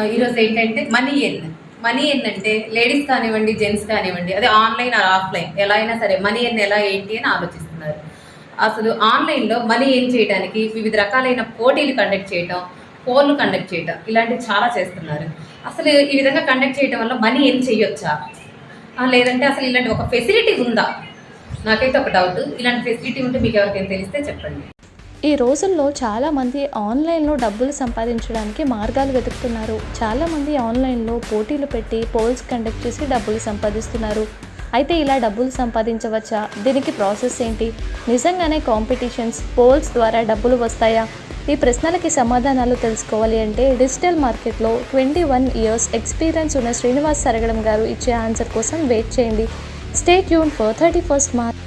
ఈరోజు ఏంటంటే మనీ ఎన్ మనీ ఎన్ అంటే లేడీస్ కానివ్వండి జెంట్స్ కానివ్వండి అదే ఆన్లైన్ ఆర్ ఆఫ్లైన్ ఎలా అయినా సరే మనీ ఎన్ ఎలా ఏంటి అని ఆలోచిస్తున్నారు. అసలు ఆన్లైన్లో మనీ ఎన్ చేయడానికి వివిధ రకాలైన పోటీలు కండక్ట్ చేయటం పోల్లు కండక్ట్ చేయటం ఇలాంటివి చాలా చేస్తున్నారు. అసలు ఈ విధంగా కండక్ట్ చేయటం వల్ల మనీ ఎన్ చేయొచ్చా? లేదంటే అసలు ఇలాంటి ఒక ఫెసిలిటీ ఉందా? నాకైతే ఒక డౌట్ ఇలాంటి ఫెసిలిటీ ఉంటే మీకు ఎవరికైనా తెలిస్తే చెప్పండి. ఈ రోజుల్లో చాలామంది ఆన్లైన్లో డబ్బులు సంపాదించడానికి మార్గాలు వెతుకుతున్నారు. చాలామంది ఆన్లైన్లో పోటీలు పెట్టి పోల్స్ కండక్ట్ చేసి డబ్బులు సంపాదిస్తున్నారు. అయితే ఇలా డబ్బులు సంపాదించవచ్చా? దీనికి ప్రాసెస్ ఏంటి? నిజంగానే కాంపిటీషన్స్ పోల్స్ ద్వారా డబ్బులు వస్తాయా? ఈ ప్రశ్నలకి సమాధానాలు తెలుసుకోవాలి అంటే డిజిటల్ మార్కెట్లో ట్వంటీ వన్ ఇయర్స్ ఎక్స్పీరియన్స్ ఉన్న శ్రీనివాస్ సరగడం గారు ఇచ్చే ఆన్సర్ కోసం వెయిట్ చేయండి. State Yoon for thirty first March.